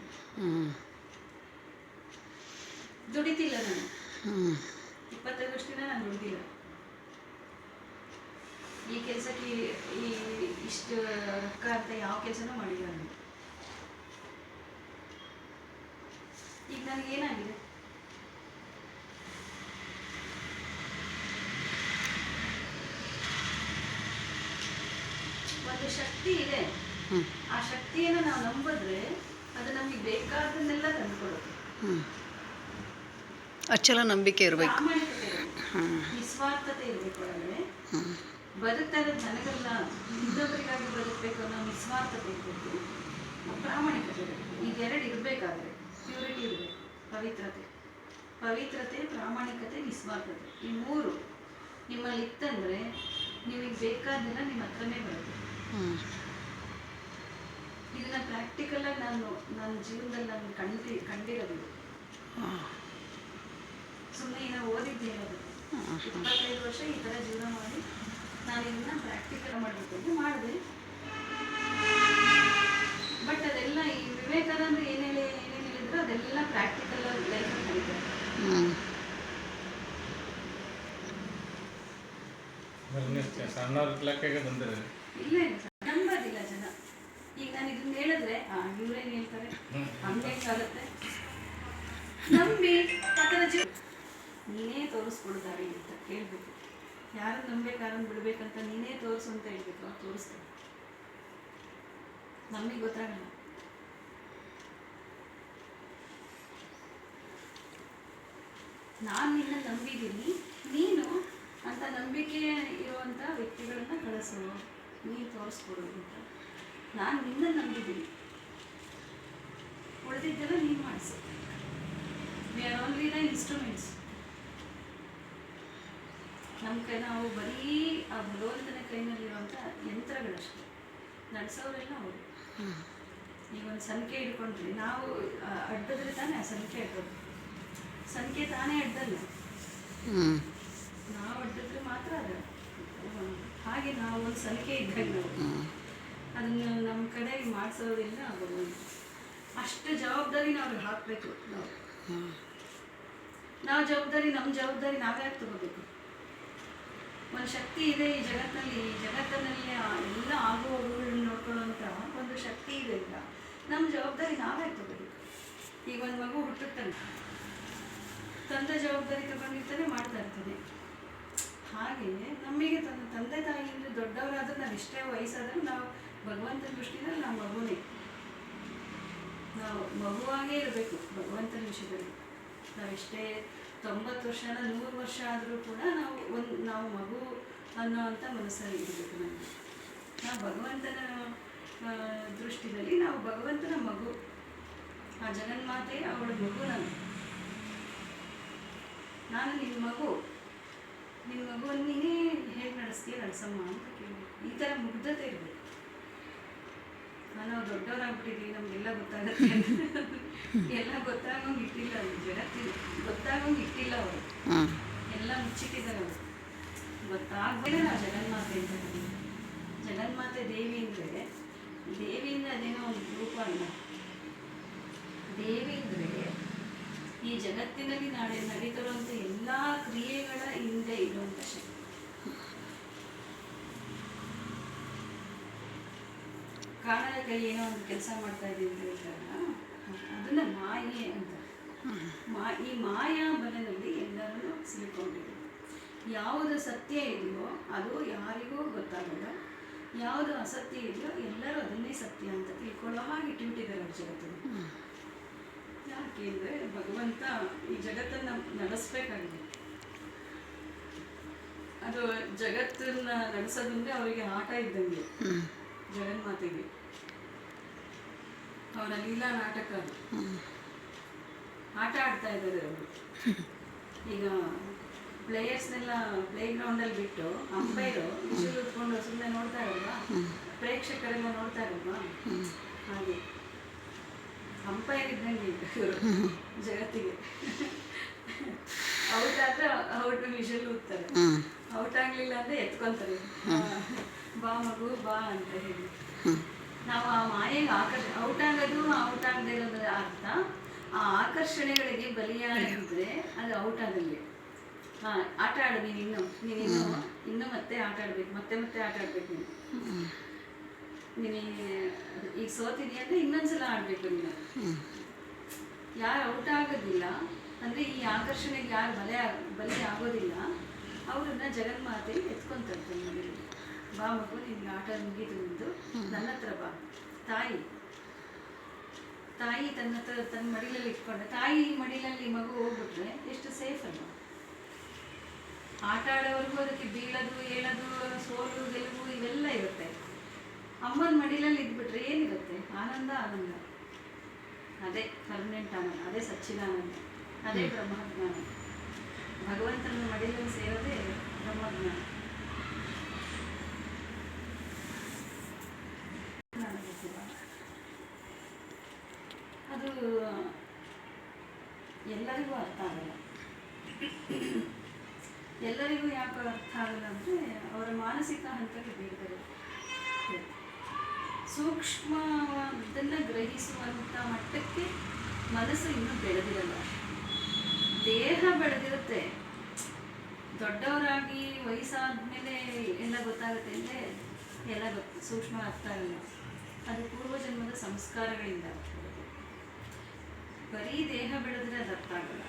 ದುಡಿತಿಲ್ಲ ನಾನು. ನಾನು ನೋಡಿಲ್ಲ ಈ ಕೆಲಸಕ್ಕೆ ಈ ಇಷ್ಟು ಅಂತ ಯಾವ ಕೆಲಸನೂ ಮಾಡಿಲ್ಲ ನಾನು. ಈಗ ನನಗೆ ಏನಾಗಿದೆ? ಒಂದು ಶಕ್ತಿ ಇದೆ. ಆ ಶಕ್ತಿಯನ್ನು ನಾವು ನಂಬಿದ್ರೆ ಅದು ನಮಗೆ ಬೇಕಾದನ್ನೆಲ್ಲ ತಂದುಕೊಡುತ್ತೆ. ಅಚ್ಚಲ ನಂಬಿಕೆ ಇರಬೇಕು. ನಿಸ್ವಾರ್ಥತೆ ಇರಬೇಕು ಅಂದ್ರೆ ಬದುಕ್ತಾರೆ ನನಗಲ್ಲ ಇನ್ನೊಬ್ಬರಿಗಾಗಿ ಬದುಕಬೇಕು ಅನ್ನೋ ನಿಸ್ವಾರ್ಥತೆ ಇರಬೇಕು ಪ್ರಾಮಾಣಿಕತೆ ಇದೆರಡು ಇರಬೇಕಾದ್ರೆ ಪ್ಯೂರಿಟಿ ಇರಬೇಕು ಪವಿತ್ರತೆ. ಪವಿತ್ರತೆ ಪ್ರಾಮಾಣಿಕತೆ ನಿಸ್ವಾರ್ಥತೆ. ಈ ಮೂರು ನಿಮ್ಮಲ್ಲಿ ಇತ್ತಂದ್ರೆ ನಿಮಗೆ ಬೇಕಾದೆಲ್ಲ ನಿಮ್ಮ ಹತ್ರನೇ ಬರುತ್ತೆ. ಇದನ್ನ ಪ್ರಾಕ್ಟಿಕಲ್ ಆಗಿ ನಾನು ನನ್ನ ಜೀವನದಲ್ಲಿ ನಾನು ಕಂಡಿ ಕಂಡಿರೋದು ಸುಮ್ಮನೆ ಏನೋ ಓದಿದ್ದೇನೆ ಹೇಳೋದು ಇಪ್ಪತ್ತೈದು ವರ್ಷ ಈ ಥರ ಜೀವನ ಮಾಡಿ ನಾನು ಇದನ್ನ ಪ್ರಾಕ್ಟಿಕಲ್ ಮಾಡಬೇಕು ಅಂತ ಮಾಡಿದೆ. ಬಟ್ ಅದೆಲ್ಲ ಈ ವಿವೇಕಾನಂದ ಏನು ಹೇಳಿ ಏನೇನು ಹೇಳಿದ್ರು ಅದೆಲ್ಲ ಪ್ರಾಕ್ಟಿಕಲ್ ಲೈಫ್ ಬಂದಿರಿ ಇಲ್ಲ ನಂಬೋದಿಲ್ಲ ಜನ. ಈಗ ನಾನು ಇದನ್ನ ಹೇಳಿದ್ರೆ ಇವ್ರೇನು ಹೇಳ್ತಾರೆ? ಹಂಗೆ ಆಗುತ್ತೆ ತೋರಿಸ್ಕೊಡ್ತಾರೆ ಅಂತ ಕೇಳಬೇಕು ಯಾರು ನಂಬೇಕಾರನ್ನು ಬಿಡ್ಬೇಕಂತ ನೀನೇ ತೋರಿಸು ಅಂತ ಹೇಳ್ಬೇಕು ಅವ್ರು ತೋರಿಸ್ತಾರೆ. ನಮಗೆ ಗೊತ್ತಾಗಲ್ಲ. ನಾನು ನಿನ್ನ ನಂಬಿದ್ದೀನಿ, ನೀನು ಅಂತ ನಂಬಿಕೆ ಇರುವಂಥ ವ್ಯಕ್ತಿಗಳನ್ನ ಕಳಿಸು, ನೀನು ತೋರಿಸ್ಕೊಡು ಅಂತ. ನಾನು ನಿನ್ನ ನಂಬಿದ್ದೀನಿ. ಉಳಿದಿದ್ದೆಲ್ಲ ನೀನು ಮಾಡಿಸು. We are only the instruments ನಮ್ಮ ಕೈ ನಾವು ಬರೀ ಆ ಭಗವಂತನ ಕೈನಲ್ಲಿರುವಂಥ ಯಂತ್ರಗಳಷ್ಟೇ. ನಡೆಸೋರೆಲ್ಲ ಅವರು. ಈಗ ಒಂದು ಸಂಖ್ಯೆ ಇಟ್ಕೊಂಡ್ರಿ ನಾವು ಅಡ್ಡದ್ರೆ ತಾನೇ ಆ ಸಂಖ್ಯೆ ಅಡ್ಡೋದು. ಸಂಖ್ಯೆ ತಾನೇ ಅಡ್ಡಲ್ಲ. ನಾವು ಅಡ್ಡಿದ್ರೆ ಮಾತ್ರ ಅದು. ಹಾಗೆ ನಾವು ಒಂದು ಸಂಖ್ಯೆ ಇದ್ದಾಗ ನಾವು ಅದನ್ನು ನಮ್ಮ ಕಡೆ ಮಾಡಿಸೋದಿಲ್ಲ ಭಗವಂತ ಅಷ್ಟು ಜವಾಬ್ದಾರಿನ ಅವ್ರಿಗೆ ಹಾಕಬೇಕು. ನಾವು ನಾವು ಜವಾಬ್ದಾರಿ ನಮ್ಮ ಜವಾಬ್ದಾರಿ ನಾವೇ ತಗೋಬೇಕು ಒಂದು ಶಕ್ತಿ ಇದೆ ಈ ಜಗತ್ತಿನಲ್ಲಿ ಈ ಜಗತ್ತಿನಲ್ಲಿ ಎಲ್ಲ ಆಗು ಹೋಗುಗಳನ್ನ ನೋಡ್ಕೊಳ್ಳೋಂಥ ಒಂದು ಶಕ್ತಿ ಇದೆ ಈಗ. ನಮ್ಮ ಜವಾಬ್ದಾರಿ ನಾವೇ ತಗೋಬೇಕು ಈಗ ಒಂದು ಮಗು ಹುಟ್ಟುತ್ತಾನೆ. ತಂದೆ ಜವಾಬ್ದಾರಿ ತಗೊಂಡಿರ್ತಾನೆ ಮಾಡ್ತಾ ಇರ್ತಾನೆ. ಹಾಗೆ ನಮಗೆ ತನ್ನ ತಂದೆ ತಾಯಿ ತಾಯಿಯಿಂದ ದೊಡ್ಡವರಾದ್ರೆ ನಾವು ಎಷ್ಟೇ ವಯಸ್ಸಾದರೂ ನಾವು ಭಗವಂತನ ದೃಷ್ಟಿಯಲ್ಲಿ ನಾವು ಮಗುನೇ. ನಾವು ಮಗುವಾಗೇ ಇರಬೇಕು ಭಗವಂತನ ವಿಷಯದಲ್ಲಿ. ನಾವೆಷ್ಟೇ ತೊಂಬತ್ತು ವರ್ಷನ, ನೂರು ವರ್ಷ ಆದರೂ ಕೂಡ ನಾವು ಒಂದು, ನಾವು ಮಗು ಅನ್ನೋವಂಥ ಮನಸ್ಸಲ್ಲಿ ಇರಬೇಕು ನಮಗೆ. ನಾವು ಭಗವಂತನ ದೃಷ್ಟಿಯಲ್ಲಿ ನಾವು ಭಗವಂತನ ಮಗು. ಆ ಜಗನ್ಮಾತೆ ಅವಳ ಮಗು ನಾನು ನಾನು ನಿನ್ನ ಮಗು. ನಿನ್ನ ಮಗುವನ್ನು ನೀನೇ ಹೇಗೆ ನಡೆಸ್ತೀಯ ನಡೆಸಮ್ಮ ಅಂತ ಕೇಳಬೇಕು. ಈ ಥರ ಮುಗ್ಧತೆ ಇರಬೇಕು. ನಾವು ದೊಡ್ಡವರಾಗ್ಬಿಟ್ಟಿದ್ದೀವಿ ನಮಗೆಲ್ಲ ಗೊತ್ತಾಗುತ್ತೆ ಎಲ್ಲ ಗೊತ್ತಾಗೋಂಗೆ ಇಟ್ಟಿಲ್ಲ ಅವ್ರು ಜಗತ್ತಿನ ಗೊತ್ತಾಗೋಂಗೆ ಇಟ್ಟಿಲ್ಲ ಅವರು. ಎಲ್ಲ ಮುಚ್ಚಿಟ್ಟಿದ್ದಾರೆ ಅವರು. ಗೊತ್ತಾಗ್ಬೇಡ ನಾವು ಜಗನ್ಮಾತೆ ಅಂತ. ಜಗನ್ಮಾತೆ ದೇವಿ ಅಂದರೆ ದೇವಿಯಿಂದ ಅದೇನೋ ಒಂದು ರೂಪ ಅಲ್ಲ. ದೇವಿ ಅಂದರೆ ಈ ಜಗತ್ತಿನಲ್ಲಿ ನಾಳೆ ನಡೀತಿರುವಂಥ ಎಲ್ಲಾ ಕ್ರಿಯೆಗಳ ಹಿಂದೆ ಇರುವಂಥ ಶಕ್ತಿ. ಕಾಣದ ಕೈ ಏನೋ ಒಂದು ಕೆಲಸ ಮಾಡ್ತಾ ಇದ್ದೀವಿ ಅಂತ ಹೇಳ್ತಾರಲ್ಲ ಅದನ್ನ ಮಾಯೆ ಅಂತ. ಮಾ ಈ ಮಾಯಾ ಬಲದಲ್ಲಿ ಎಲ್ಲರೂ ಸಿಲುಕೊಂಡಿದೆ. ಯಾವುದು ಸತ್ಯ ಇದೆಯೋ ಅದು ಯಾರಿಗೂ ಗೊತ್ತಾಗಲ್ಲ. ಯಾವುದು ಅಸತ್ಯ ಇದೆಯೋ ಎಲ್ಲರೂ ಅದನ್ನೇ ಸತ್ಯ ಅಂತ ತಿಳ್ಕೊಳ್ಳೋ ಹಾಗೆ ಇಟ್ಬಿಟ್ಟಿದ್ದಾರೆ ಅವ್ರ ಜಗತ್ತನ್ನು ಯಾಕೆ ಅಂದರೆ ಭಗವಂತ ಈ ಜಗತ್ತನ್ನ ನಡೆಸ್ಬೇಕಾಗಿದೆ. ಅದು ಜಗತ್ತನ್ನ ನಡೆಸೋದಂದ್ರೆ ಅವರಿಗೆ ಆಟ ಇದ್ದಂಗೆ. ಜಗನ್ಮಾತೆಗೆ ಅವರ ಲೀಲಾ ನಾಟಕ. ಆಟ ಆಡ್ತಾ ಇದ್ದಾರೆ ಅವರು. ಈಗ ಪ್ಲೇಯರ್ಸ್ನೆಲ್ಲ ಪ್ಲೇ ಗ್ರೌಂಡಲ್ಲಿ ಬಿಟ್ಟು ಅಂಪೈರು ವಿಷಲ್ ಉತ್ಕೊಂಡು ಸುಮ್ಮನೆ ನೋಡ್ತಾ ಇರಲ್ವಾ? ಪ್ರೇಕ್ಷಕರೆಲ್ಲ ನೋಡ್ತಾ ಇರಲ್ವಾ? ಹಾಗೆ. ಅಂಪೈರ್ ಇದ್ದಂಗೆ ಜಗತ್ತಿಗೆ. ಔಟ್ ಆದ್ರೆ ಔಟ್ ವಿಷಲ್ ಊದ್ತಾರೆ ಔಟ್ ಆಗ್ಲಿಲ್ಲ ಅಂದ್ರೆ ಎತ್ಕೊಂತಾರೆ. ಬಾ ಮಗು ಬಾ ಅಂತ ಹೇಳಿ. ನಾವು ಆ ಮಾಯೆಗೆ ಆಕರ್ಷ ಔಟ್ ಆಗೋದು ಔಟ್ ಆಗದೆ ಇರೋದ್ರ ಅರ್ಥ. ಆ ಆಕರ್ಷಣೆಗಳಿಗೆ ಬಲಿಯಾಗಿದ್ರೆ ಅದು ಔಟ್ ಆಗಲಿ ಹಾ ಆಟ ಆಡು ನೀನು. ಇನ್ನು ನೀನು ಇನ್ನು ಇನ್ನು ಮತ್ತೆ ಆಟ ಆಡ್ಬೇಕು ಮತ್ತೆ ಮತ್ತೆ ಆಟ ಆಡ್ಬೇಕು ನೀನು. ನೀನು ಈಗ ಸೋತಿದೀಯ ಅಂದ್ರೆ ಇನ್ನೊಂದ್ಸಲ ಆಡ್ಬೇಕು ನೀನು. ಯಾರು ಔಟ್ ಆಗೋದಿಲ್ಲ. ಅಂದ್ರೆ ಈ ಆಕರ್ಷಣೆಗೆ ಯಾರು ಬಲೆ ಆಗ ಬಲಿ ಆಗೋದಿಲ್ಲ. ಅವ್ರನ್ನ ಜಗನ್ಮಾತೆ ಎತ್ಕೊಂತಾರೆ ಮನೆಯಲ್ಲಿ. ಬಾ ಮಗು ನಿನ್ಗೆ ಆಟ ಮುಗಿದು ಎಂದು ನನ್ನ ಹತ್ರ ಬಾ. ತಾಯಿ ತಾಯಿ ತನ್ನ ಹತ್ರ ತನ್ನ ಮಡಿಲಲ್ಲಿ ಇಟ್ಕೊಂಡೆ. ತಾಯಿ ಮಡಿಲಲ್ಲಿ ಮಗು ಹೋಗ್ಬಿಟ್ರೆ ಎಷ್ಟು ಸೇಫ್ ಅಲ್ವಾ ಆಟ ಆಡೋವರೆಗೂ ಅದಕ್ಕೆ ಬೀಳೋದು ಏಳೋದು ಸೋಲು ಗೆಲುವು ಇವೆಲ್ಲ ಇರುತ್ತೆ. ಅಮ್ಮನ ಮಡಿಲಲ್ಲಿ ಇದ್ಬಿಟ್ರೆ ಏನಿರುತ್ತೆ? ಆನಂದ ಆನಂದ. ಅದೇ ಪರ್ಮನೆಂಟ್ ಆನಂದ ಅದೇ ಸಚ್ಚಿದಾನಂದ. ಅದೇ ಬ್ರಹ್ಮಜ್ಞಾನ ಭಗವಂತನ ಮಡಿಲಲ್ಲಿ ಸೇರೋದೇ ಬ್ರಹ್ಮಜ್ಞಾನ ಅದು ಎಲ್ಲರಿಗೂ ಅರ್ಥ ಆಗಲ್ಲ. ಎಲ್ಲರಿಗೂ ಯಾಕೆ ಅರ್ಥ ಆಗಲ್ಲ ಅಂದರೆ ಅವರ ಮಾನಸಿಕ ಹಂತಕ್ಕೆ ಬೇರೆ ಬೇರೆ ಗ್ರಹಿಸುವಂತ ಗ್ರಹಿಸುವಂಥ ಮಟ್ಟಕ್ಕೆ ಮನಸ್ಸು ಇನ್ನೂ ಬೆಳೆದಿರಲ್ಲ. ದೇಹ ಬೆಳೆದಿರುತ್ತೆ. ದೊಡ್ಡವರಾಗಿ ವಯಸ್ಸಾದ್ಮೇಲೆ ಎಲ್ಲ ಗೊತ್ತಾಗುತ್ತೆ ಅಂದರೆ ಎಲ್ಲ ಗೊತ್ತು ಸೂಕ್ಷ್ಮ ಅರ್ಥ ಆಗಲ್ಲ. ಅದು ಪೂರ್ವಜನ್ಮದ ಸಂಸ್ಕಾರಗಳಿಂದ. ಬರೀ ದೇಹ ಬೆಳೆದ್ರೆ ಅದು ಅರ್ಥ ಆಗಲ್ಲ.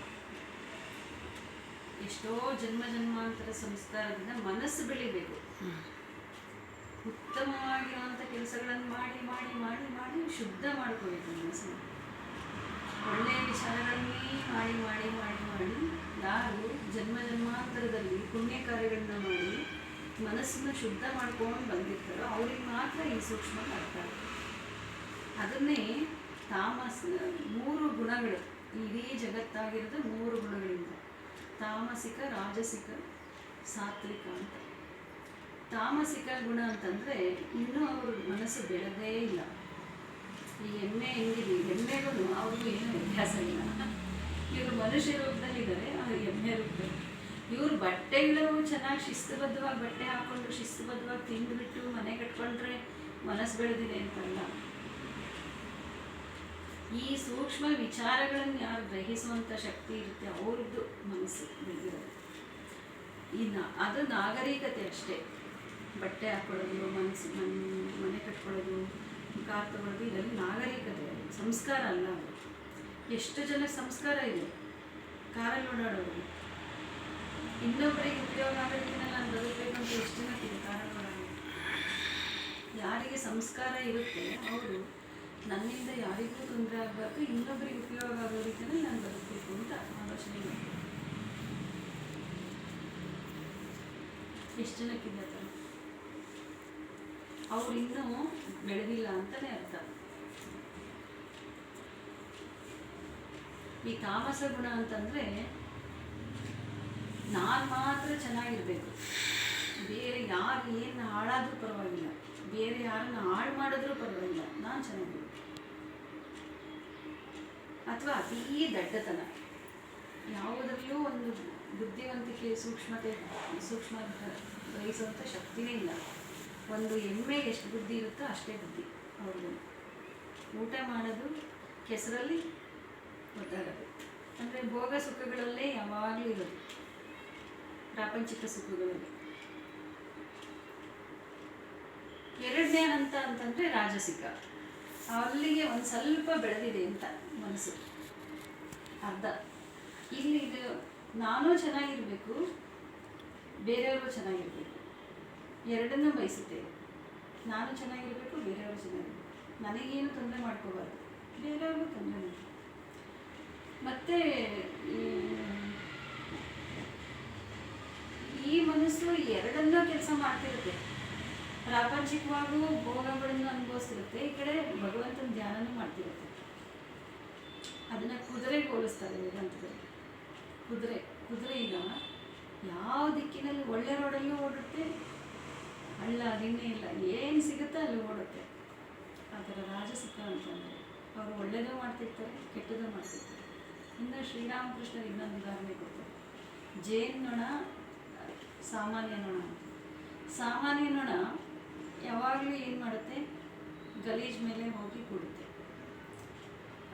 ಎಷ್ಟೋ ಜನ್ಮ ಜನ್ಮಾಂತರ ಸಂಸ್ಕಾರದಿಂದ ಮನಸ್ಸು ಬೆಳಿಬೇಕು. ಉತ್ತಮವಾಗಿರುವಂಥ ಕೆಲಸಗಳನ್ನು ಮಾಡಿ ಮಾಡಿ ಮಾಡಿ ಮಾಡಿ ಶುದ್ಧ ಮಾಡ್ಕೋಬೇಕು ಮನಸ್ಸನ್ನು. ಒಳ್ಳೆಯ ವಿಚಾರಗಳನ್ನೇ ಮಾಡಿ ಮಾಡಿ ಮಾಡಿ ಮಾಡಿ ಯಾರು ಜನ್ಮ ಜನ್ಮಾಂತರದಲ್ಲಿ ಪುಣ್ಯ ಕಾರ್ಯಗಳನ್ನ ಮಾಡಿ ಮನಸ್ಸನ್ನು ಶುದ್ಧ ಮಾಡ್ಕೊಂಡು ಬಂದಿರ್ತಾರೋ ಅವ್ರಿಗೆ ಮಾತ್ರ ಈ ಸೂಕ್ಷ್ಮ ಅರ್ಥ ಅದನ್ನೇ ತಾಮಸ, ಮೂರು ಗುಣಗಳು. ಇಡೀ ಜಗತ್ತಾಗಿರೋದು ಮೂರು ಗುಣಗಳಿಂದ. ತಾಮಸಿಕ, ರಾಜಸಿಕ, ಸಾತ್ವಿಕ ಅಂತ. ತಾಮಸಿಕ ಗುಣ ಅಂತಂದರೆ ಇನ್ನೂ ಅವ್ರ ಮನಸ್ಸು ಬೆಳೆದೇ ಇಲ್ಲ. ಈ ಎಮ್ಮೆ ಹೆಂಗಿದೆ ಎಮ್ಮೆಗೂ ಅವ್ರಿಗೂ ಏನು ವ್ಯತ್ಯಾಸ ಇಲ್ಲ. ಇವರು ಮನುಷ್ಯ ರೂಪದಲ್ಲಿದ್ದಾರೆ ಅವ್ರು ಎಮ್ಮೆ ರೂಪದಲ್ಲಿ. ಇವ್ರ ಬಟ್ಟೆಗಳು ಚೆನ್ನಾಗಿ ಶಿಸ್ತುಬದ್ಧವಾಗಿ ಬಟ್ಟೆ ಹಾಕ್ಕೊಂಡು, ಶಿಸ್ತುಬದ್ಧವಾಗಿ ತಿಂದುಬಿಟ್ಟು ಮನೆ ಕಟ್ಕೊಂಡ್ರೆ ಮನಸ್ಸು ಬೆಳೆದಿದೆ ಅಂತಲ್ಲ. ಈ ಸೂಕ್ಷ್ಮ ವಿಚಾರಗಳನ್ನು ಯಾರು ಗ್ರಹಿಸುವಂಥ ಶಕ್ತಿ ಇರುತ್ತೆ ಅವ್ರದ್ದು ಮನಸ್ಸು ಬೆಳೆದಿರೋದು. ನಾ, ಅದು ನಾಗರಿಕತೆ ಅಷ್ಟೇ. ಬಟ್ಟೆ ಹಾಕ್ಕೊಳ್ಳೋದು ಮನಸ್ಸು ಮನ್, ಮನೆ ಕಟ್ಕೊಳ್ಳೋದು ಕಾರ್ ತಗೊಳ್ಳೋದು ಇದರಲ್ಲಿ ನಾಗರಿಕತೆ, ಸಂಸ್ಕಾರ ಅಲ್ಲ ಎಷ್ಟು ಜನ ಸಂಸ್ಕಾರ ಇದೆ? ಕಾರಲ್ಲಿ ಓಡಾಡೋದು ಇನ್ನೊಬ್ಬರಿಗೆ ಉಪಯೋಗ ಆಗೋದಕ್ಕಿಂತ ನಾನು ಬದುಕಬೇಕು ಅಂತ ಎಷ್ಟು ಜನಕ್ಕಿದೆ ಕಾರಲ್ಲಿ ಓಡಾಡೋದು ಯಾರಿಗೆ ಸಂಸ್ಕಾರ ಇರುತ್ತೆ? ಅವರು ನನ್ನಿಂದ ಯಾರಿಗೂ ತೊಂದರೆ ಆಗಬಾರ್ದು. ಇನ್ನೊಬ್ಬರಿಗೆ ಉಪಯೋಗ ಆಗೋ ನಾನು ಬದುಕಬೇಕು ಅಂತ ಆಲೋಚನೆ ಮಾಡ್ತೀನಿ. ಎಷ್ಟು ಜನಕ್ಕಿದೆ ಅವ್ರು ಇನ್ನೂ ಬೆಳೆದಿಲ್ಲ ಅಂತಲೇ ಅರ್ಥ. ಈ ತಾಮಸ ಗುಣ ಅಂತಂದ್ರೆ ನಾನು ಮಾತ್ರ ಚೆನ್ನಾಗಿರ್ಬೇಕು. ಬೇರೆ ಯಾರು ಏನು ಹಾಳಾದ್ರೂ ಪರವಾಗಿಲ್ಲ. ಬೇರೆ ಯಾರನ್ನ ಹಾಳು ಮಾಡಿದ್ರೂ ಪರವಾಗಿಲ್ಲ. ನಾನು ಚೆನ್ನಾಗಿರ್ಬೇಕು. ಅಥವಾ ಅತೀ ದಡ್ಡತನ. ಯಾವುದರಲ್ಲೂ ಒಂದು ಬುದ್ಧಿವಂತಿಕೆ, ಸೂಕ್ಷ್ಮತೆ, ಸೂಕ್ಷ್ಮ ಗ್ರಹಿಸುವಂಥ ಶಕ್ತಿನೇ ಇಲ್ಲ. ಒಂದು ಎಮ್ಮೆ ಎಷ್ಟು ಬುದ್ಧಿ ಇರುತ್ತೋ ಅಷ್ಟೇ ಬುದ್ಧಿ. ಅವ್ರಿಗೆ ಊಟ ಮಾಡೋದು ಕೆಸರಲ್ಲಿ ಗೊತ್ತಾಗೋದು ಅಂದರೆ ಭೋಗ ಸುಖಗಳಲ್ಲೇ ಯಾವಾಗಲೂ ಇರೋದು. ಪ್ರಾಪಂಚಿಕ ಸುಖಗಳಲ್ಲಿ. ಎರಡನೇ ಹಂತ ಅಂತಂದರೆ ರಾಜಸಿಕ. ಅಲ್ಲಿಗೆ ಒಂದು ಸ್ವಲ್ಪ ಬೆಳೆದಿದೆ ಅಂತ ಮನಸ್ಸು. ಅರ್ಧ. ಇಲ್ಲಿ ಇದು ನಾನು ಚೆನ್ನಾಗಿರಬೇಕು ಬೇರೆಯವರು ಚೆನ್ನಾಗಿರಬೇಕು. ಎರಡನ್ನೂ ಬಯಸುತ್ತೆ ನಾನು ಚೆನ್ನಾಗಿರಬೇಕು, ಬೇರೆಯವರು ಚೆನ್ನಾಗಿರಬೇಕು. ನನಗೇನು ತೊಂದರೆ ಮಾಡ್ಕೋಬಾರ್ದು. ಬೇರೆಯವ್ರಿಗೂ ತೊಂದರೆ ಮಾಡಿ ಮತ್ತು, ಈ ಮನಸ್ಸು ಎರಡನ್ನೂ ಕೆಲಸ ಮಾಡ್ತಿರುತ್ತೆ. ಪ್ರಾಪಂಚಿಕವಾಗೂ ಭೋಗಗಳನ್ನು ಅನುಭವಿಸಿರುತ್ತೆ ಈ ಕಡೆ ಭಗವಂತನ ಧ್ಯಾನನೂ ಮಾಡ್ತಿರುತ್ತೆ. ಅದನ್ನ ಕುದುರೆ ಹೋಲಿಸ್ತಾರೆ ವೇದಾಂತದಲ್ಲಿ ಕುದುರೆ ಕುದುರೆ ಈಗ ಯಾವ ದಿಕ್ಕಿನಲ್ಲಿ ಒಳ್ಳೆ ರೋಡಲ್ಲೂ ಓಡುತ್ತೆ ಹಳ್ಳ ದಿಣ್ಣೆ ಇಲ್ಲ. ಏನು ಸಿಗುತ್ತೋ ಅಲ್ಲಿ ಓಡುತ್ತೆ ಆ ಥರ ರಾಜಸಿಕ ಅಂತಂದರೆ ಅವರು ಒಳ್ಳೆಯದೂ ಮಾಡ್ತಿರ್ತಾರೆ, ಕೆಟ್ಟದೇ ಮಾಡ್ತಿರ್ತಾರೆ. ಇನ್ನು ಶ್ರೀರಾಮಕೃಷ್ಣರು ಇನ್ನೊಂದು ಉದಾಹರಣೆ ಕೊಡ್ತಾರೆ ಜೇನು ನೊಣ, ಸಾಮಾನ್ಯ ನೊಣ ಅಂತ. ಸಾಮಾನ್ಯ ನೊಣ ಯಾವಾಗಲೂ ಏನು ಮಾಡುತ್ತೆ? ಗಲೀಜ್ ಮೇಲೆ ಹೋಗಿ ಕೂಡುತ್ತೆ.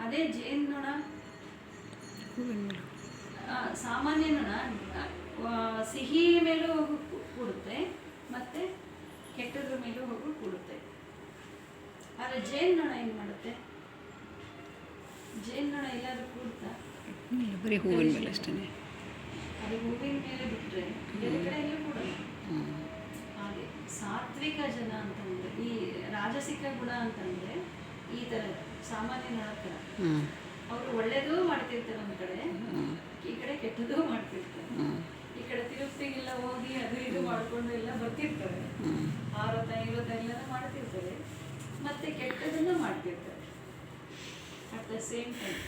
ಅದೇ ಜೇನು ನೊಣ ಸಾಮಾನ್ಯ ನೊಣ ಸಿಹಿ ಮೇಲೂ ಕೂಡುತ್ತೆ. ಮತ್ತು ಕೆಟ್ಟದ್ರ ಮೇಲೂ ಹೋಗಿ ಕೂಡುತ್ತೆ. ಆದರೆ ಜೇನುನೊಣ ಏನು ಮಾಡುತ್ತೆ? ಜೇನುನೊಣ ಎಲ್ಲಾದರೂ ಕೂಡುತ್ತಾ ಬರೀ ಹೂವಿನ ಮೇಲೆ ಅಷ್ಟೇ ಅದು ಹೂವಿನ ಮೇಲೆ ಬಿಟ್ಟರೆ ಬೇರೆ ಕಡೆ ಎಲ್ಲೂ ಕೂಡಲ್ಲ. ಹಾಗೆ ಸಾತ್ವಿಕ ಜನ ಅಂತಂದ್ರೆ ಈ ರಾಜಸಿಕ ಗುಣ ಅಂತಂದ್ರೆ ಈ ಥರ ಸಾಮಾನ್ಯ ನೊಣ ಥರ ಹ್ಞೂ ಅವರು ಒಳ್ಳೇದೂ ಮಾಡ್ತಿರ್ತಾರೆ ಒಂದು ಕಡೆ ಈ ಕಡೆ ಕೆಟ್ಟದೂ ಮಾಡ್ತಿರ್ತಾರೆ. ಈ ಕಡೆ ತಿರುಪ್ತಿಗೆಲ್ಲ ಹೋಗಿ ಅದು ಇದು ಮಾಡ್ಕೊಂಡು ಎಲ್ಲ ಬರ್ತಿರ್ತಾರೆ ಆರತ ಎಲ್ಲ ಮಾಡ್ತಿರ್ತಾರೆ ಮತ್ತೆ ಕೆಟ್ಟದನ್ನು ಮಾಡ್ತಿರ್ತಾರೆ at the same time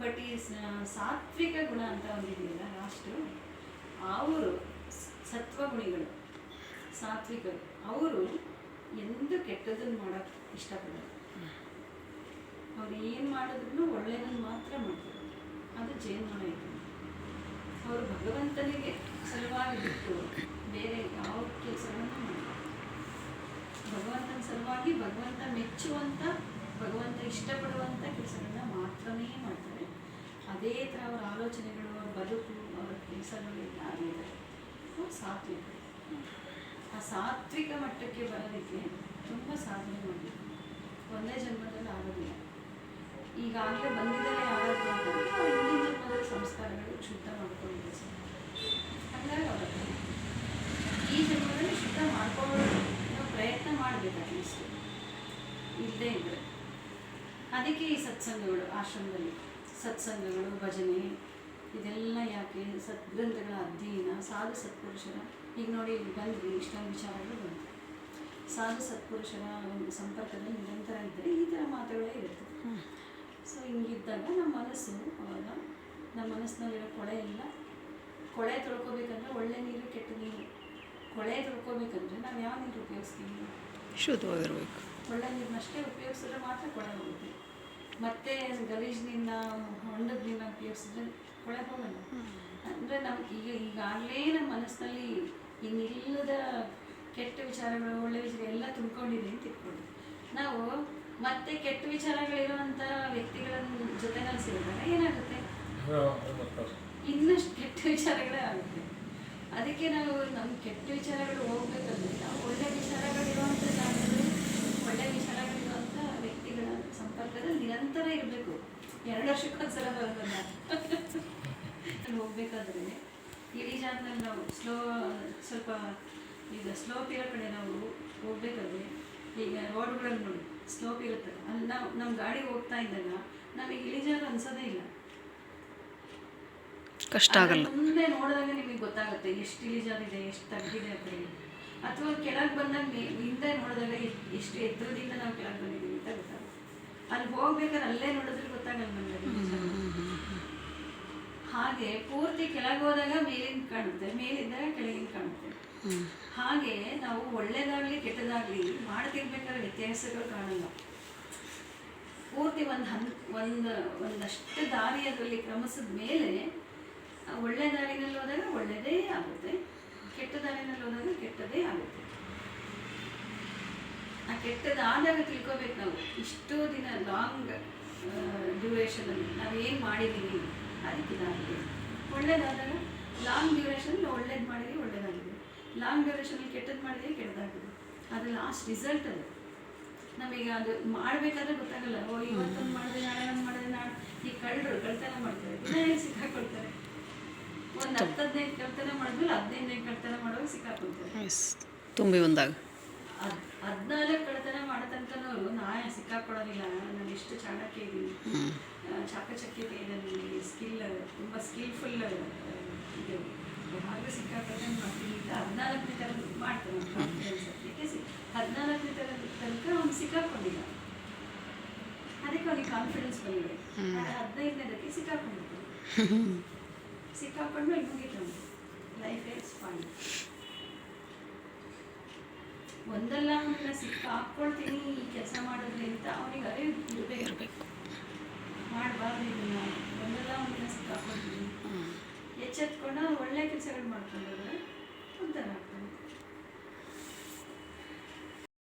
but ಈ ಸಾತ್ವಿಕ ಗುಣ ಅಂತ ಒಂದಿದೆಯಲ್ಲ ಲಾಸ್ಟು ಅವರು ಸತ್ವಗುಣಿಗಳು ಸಾತ್ವಿಕರು. ಅವರು ಎಂದು ಕೆಟ್ಟದನ್ನು ಮಾಡೋಕ್ಕೆ ಇಷ್ಟಪಡಲ್ಲ ಅವ್ರು ಏನು ಮಾಡಿದ್ರು ಒಳ್ಳೆಯದನ್ನು ಮಾತ್ರ ಮಾಡ್ತಾರೆ. ಅದು ಜೇನುನೊಣ ಇದೆ ಅವರು ಭಗವಂತನಿಗೆ ಸಲುವಾಗಿ ಬಿಟ್ಟು ಬೇರೆ ಯಾವ ಕೆಲಸಗಳನ್ನು ಭಗವಂತನ ಸಲುವಾಗಿ ಭಗವಂತ ಮೆಚ್ಚುವಂಥ ಭಗವಂತ ಇಷ್ಟಪಡುವಂಥ ಕೆಲಸಗಳನ್ನ ಮಾತ್ರನೇ ಮಾಡ್ತಾರೆ. ಅದೇ ಥರ ಅವರ ಆಲೋಚನೆಗಳು, ಅವರ ಬದುಕು, ಅವರ ಕೆಲಸಗಳು ಎಲ್ಲ ಅದೇ ಸಾತ್ವಿಕ. ಆ ಸಾತ್ವಿಕ ಮಟ್ಟಕ್ಕೆ ಬರೋದಕ್ಕೆ ತುಂಬ ಸಾಧನೆ ಮಾಡಬೇಕು. ಒಂದೇ ಜನ್ಮದಲ್ಲಿ ಆಗೋದಿಲ್ಲ. ಈಗಾಗಲೇ ಬಂದಿದ್ದಾರೆ ಯಾರಾದರೂ ಅಂತಂದ್ರೆ ಅವ್ರ ಹಿಂದಿನ ಜನ್ಮದ ಸಂಸ್ಕಾರಗಳು ಶುದ್ಧ ಮಾಡ್ಕೊಂಡಿದೆ ಸರ್. ಹಾಗಾಗಿ ಅವ್ರ ಈ ಜನ್ಮದಲ್ಲಿ ಶುದ್ಧ ಮಾಡ್ಕೊಳ್ಳೋ ಪ್ರಯತ್ನ ಮಾಡಬೇಕು ಅಟ್ಲೀಸ್ಟ್ ಇಲ್ಲದೆ ಇದ್ದರೆ ಅದಕ್ಕೆ ಈ ಸತ್ಸಂಗಗಳು, ಆಶ್ರಮದಲ್ಲಿ ಸತ್ಸಂಗಗಳು, ಭಜನೆ, ಇದೆಲ್ಲ ಯಾಕೆ ಸದ್ಗ್ರಂಥಗಳ ಅಧ್ಯಯನ, ಸಾಧು ಸತ್ಪುರುಷರ, ಈಗ ನೋಡಿ ಇಲ್ಲಿ ಬಂದ್ವಿ, ಇಷ್ಟೊಂದು ವಿಚಾರಗಳು ಬಂತು ಸಾಧು ಸತ್ಪುರುಷರ ಒಂದು ಸಂಪರ್ಕದಲ್ಲಿ ನಿರಂತರ ಇದ್ದರೆ ಈ ಥರ ಮಾತುಗಳೇ ಇರುತ್ತೆ ಸೊ ಹಿಂಗಿದ್ದಾಗ ನಮ್ಮ ಮನಸ್ಸು ಅವಾಗ ನಮ್ಮ ಮನಸ್ಸಿನಲ್ಲಿರೋ ಕೊಳೆ ಎಲ್ಲ ಕೊಳೆ ತೊಳ್ಕೊಬೇಕಂದ್ರೆ ಒಳ್ಳೆ ನೀರು ಕೆಟ್ಟ ನೀರು. ಕೊಳೆ ತೊಳ್ಕೊಬೇಕಂದ್ರೆ ನಾವು ಯಾವ ನೀರು ಉಪಯೋಗಿಸ್ತೀವಿ? ಶುದ್ಧವಾಗಿರ್ಬೇಕು. ಒಳ್ಳೆ ನೀರನ್ನಷ್ಟೇ ಉಪಯೋಗಿಸಿದ್ರೆ ಮಾತ್ರ ಕೊಳೆ ಹೋಗುತ್ತೆ. ಮತ್ತೆ ಗಲೀಜಿನಿಂದ ಹೊಂಡದ ನೀರನ್ನ ಉಪಯೋಗಿಸಿದ್ರೆ ಕೊಳೆ ಹೋಗಲ್ಲ. ಅಂದರೆ ನಮ್ಗೆ ಈಗ ಈಗಾಗಲೇ ನಮ್ಮ ಮನಸ್ಸಿನಲ್ಲಿ ಇನ್ನಿಲ್ಲದ ಕೆಟ್ಟ ವಿಚಾರಗಳು ಒಳ್ಳೆ ವಿಚಾರ ಎಲ್ಲ ತುಂಬಿಕೊಂಡಿದೆ ಅಂತ ಇಟ್ಕೊಂಡು ನಾವು ಮತ್ತೆ ಕೆಟ್ಟ ವಿಚಾರಗಳಿರುವಂತ ವ್ಯಕ್ತಿಗಳ ಜೊತೆನಲ್ಲಿ ಸೇರಿದಾಗ ಏನಾಗುತ್ತೆ? ಇನ್ನಷ್ಟು ಕೆಟ್ಟ ವಿಚಾರಗಳೇ ಆಗುತ್ತೆ. ಅದಕ್ಕೆ ನಾವು ನಮ್ಮ ಕೆಟ್ಟ ವಿಚಾರಗಳು ಹೋಗ್ಬೇಕಂದ್ರೆ ನಾವು ಒಳ್ಳೆ ವಿಚಾರಗಳಿರುವಂಥ ಜಾಗದಲ್ಲಿ ಒಳ್ಳೆ ವಿಚಾರಗಳಿರುವಂಥ ವ್ಯಕ್ತಿಗಳ ಸಂಪರ್ಕದಲ್ಲಿ ನಿರಂತರ ಇರಬೇಕು. ಎರಡು ವರ್ಷಕ್ಕೊಂದ್ಸಲ ಬರೋದಲ್ಲ. ಹೋಗ್ಬೇಕಾದ್ರೆ ಹೋಗ್ಬೇಕಾದ್ರೆ ಜಾಗದಲ್ಲಿ ನಾವು ಸ್ಲೋ ಸ್ವಲ್ಪ ಈಗ ಸ್ಲೋ ಇರೋ ಕಡೆ ನಾವು ಹೋಗ್ಬೇಕಾದ್ರೆ ಈಗ ರೋಡ್ಗಳಲ್ಲಿ ನೋಡಿ. ಸ್ಲೋಪ್ ಇರುತ್ತೆ. ಅಲ್ಲಿ ನಾವು ನಮ್ಮ ಗಾಡಿ ಹೋಗ್ತಾ ಇದ್ದಾಗ ನಮಗೆ ಇಳಿಜಾರು ಅನ್ಸೋದೇ ಇಲ್ಲ. ಕಷ್ಟ ಆಗಲ್ಲ. ಮುಂದೆ ನೋಡಿದಾಗ ನಿಮಗೆ ಗೊತ್ತಾಗುತ್ತೆ ಎಷ್ಟು ಇಳಿಜಾರಿದೆ ಎಷ್ಟು ತಗ್ಗಿದೆ ಅಂತ ಹೇಳಿ. ಅಥವಾ ಕೆಳಗೆ ಬಂದಾಗ ಹಿಂದೆ ನೋಡಿದಾಗ ಎಷ್ಟ್- ಎತ್ತರದಿಂದ ನಾವು ಕೆಳಗೆ ಬಂದಿದ್ದೀವಿ ಅಂತ ಗೊತ್ತಾಗುತ್ತೆ. ಅಲ್ಲಿ ಹೋಗ್ಬೇಕಾದ್ರೆ ಅಲ್ಲೇ ನೋಡಿದ್ರೆ ಗೊತ್ತಾಗಲ್ಲ ನಮಗೆ. ಹಾಗೆ ಪೂರ್ತಿ ಕೆಳಗೆ ಹೋದಾಗ ಮೇಲಿಂದ ಕಾಣುತ್ತೆ ಮೇಲಿದ್ದಾಗ ಕೆಳಗಿಂದ ಕಾಣುತ್ತೆ. ಹಾಗೆ ನಾವು ಒಳ್ಳೇದಾಗ್ಲಿ ಕೆಟ್ಟದಾಗ್ಲಿ ಮಾಡ್ತಿರ್ಬೇಕಾದ್ರೆ ವ್ಯತ್ಯಾಸಗಳು ಕಾಣಲ್ಲ. ಪೂರ್ತಿ ಒಂದು ಹನ್ ಒಂದು ಒಂದಷ್ಟು ದಾರಿ ಅದರಲ್ಲಿ ಕ್ರಮಿಸಿದ ಮೇಲೆ ಒಳ್ಳೆ ದಾರಿನಲ್ಲಿ ಹೋದಾಗ ಒಳ್ಳೆಯದೇ ಆಗುತ್ತೆ ಕೆಟ್ಟ ದಾರಿನಲ್ಲಿ ಹೋದಾಗ ಕೆಟ್ಟದೇ ಆಗುತ್ತೆ. ಆ ಕೆಟ್ಟದಾದಾಗ ತಿಳ್ಕೋಬೇಕು ನಾವು. ಇಷ್ಟು ದಿನ ಲಾಂಗ್ ಡ್ಯೂರೇಷನಲ್ಲಿ ನಾವು ಏನು ಮಾಡಿದ್ದೀವಿ ಅದಕ್ಕೆ ಒಳ್ಳೇದಾದಾಗ ಲಾಂಗ್ ಡ್ಯೂರೇಷನಲ್ಲಿ ಒಳ್ಳೇದು ಮಾಡಿದ್ರೆ ಒಳ್ಳೇದಾಗಿದೆ. ಲಾಂಗ್ ಡ್ಯೂರೇಷನಲ್ಲಿ ಕೆಟ್ಟದ್ದು ಮಾಡಿದ್ರೆ ಕೆಟ್ಟದಾಗಿದೆ. ಅದು ಲಾಸ್ಟ್ ರಿಸಲ್ಟ್ ಅದು. ನಮಗೆ ಅದು ಮಾಡಬೇಕಾದ್ರೆ ಗೊತ್ತಾಗಲ್ಲ, ಓ, ಇವತ್ತೊಂದು ಮಾಡಿದೆ ನಾಳೆ ಒಂದು ಮಾಡಿದೆ ನಾಳೆ ಈ ಕಳ್ಳರು ಕಳ್ತನ ಮಾಡ್ತಾರೆ. ದಿನ ಸಿಕ್ಕಾಕೊಳ್ತಾರೆ. ಒಂದು ಹತ್ತು ಹದಿನೈದು ಕಳ್ತನ ಮಾಡಿದ್ಮೇಲೆ ಹದಿನೈದನೇ ಕಳ್ತನ ಮಾಡುವಾಗ ಸಿಕ್ಕಾಕೊಳ್ತಾರೆ. ತುಂಬಿ ಬಂದಾಗ. ಹದ್ ಹದಿನಾಲ್ಕು ಕಡತನ ಮಾಡೋ ತನಕನವರು ನಾ ಸಿಕ್ಕಾಕೊಳ್ಳೋದಿಲ್ಲ ನಾನು ಎಷ್ಟು ಚಾಣಕ್ಯ ಇದ್ದೀನಿ ಚಾಕಚಕ್ಯತೆ ಇದೆ ನನಗೆ ಸ್ಕಿಲ್ ತುಂಬ ಸ್ಕಿಲ್ಫುಲ್ ಇದು ಯಾವಾಗ ಸಿಕ್ಕಾಕೊಳ್ಳೋದು ಮಾಡ್ತೀನಿ. ಅಂತ ಹದಿನಾಲ್ಕನೇ ಥರ ಮಾಡ್ತಾನೆ ಹದಿನಾಲ್ಕನೇ ಥರ ತನಕ ಅವ್ನು ಸಿಕ್ಕಾಕೊಂಡಿಲ್ಲ. ಅದಕ್ಕೆ ಅವನಿಗೆ ಕಾನ್ಫಿಡೆನ್ಸ್ ಬಂದಿದೆ. ಹದಿನೈದನೇದಕ್ಕೆ ಸಿಕ್ಕಾಕೊಂಡಿದ್ದೆ ಸಿಕ್ಕಾಕೊಂಡ್ಮೇಲೆ ಮುಗಿತು ಲೈಫ್ ಇಸ್ ಫೈನ್ ಒಂದಲ್ಲ ಒಂದನ್ನ ಸಿಕ್ಕ ಹಾಕ್ಕೊಳ್ತೀನಿ ಈ ಕೆಲಸ ಮಾಡಿದ್ರೆ ಅಂತ ಅವ್ರಿಗೆ ಅರಿವು ಇರಬೇಕು. ಮಾಡಬಾರ್ದು ಇದನ್ನ. ಒಂದಲ್ಲ ಒಂದಿನ ಸಿಕ್ಕಾಕೊಳ್ತೀನಿ ಎಚ್ಚೆತ್ಕೊಂಡು ಅವ್ನು ಒಳ್ಳೆ ಕೆಲಸಗಳು ಮಾಡ್ಕೊಂಡ್ರೆ ಒಂಥರ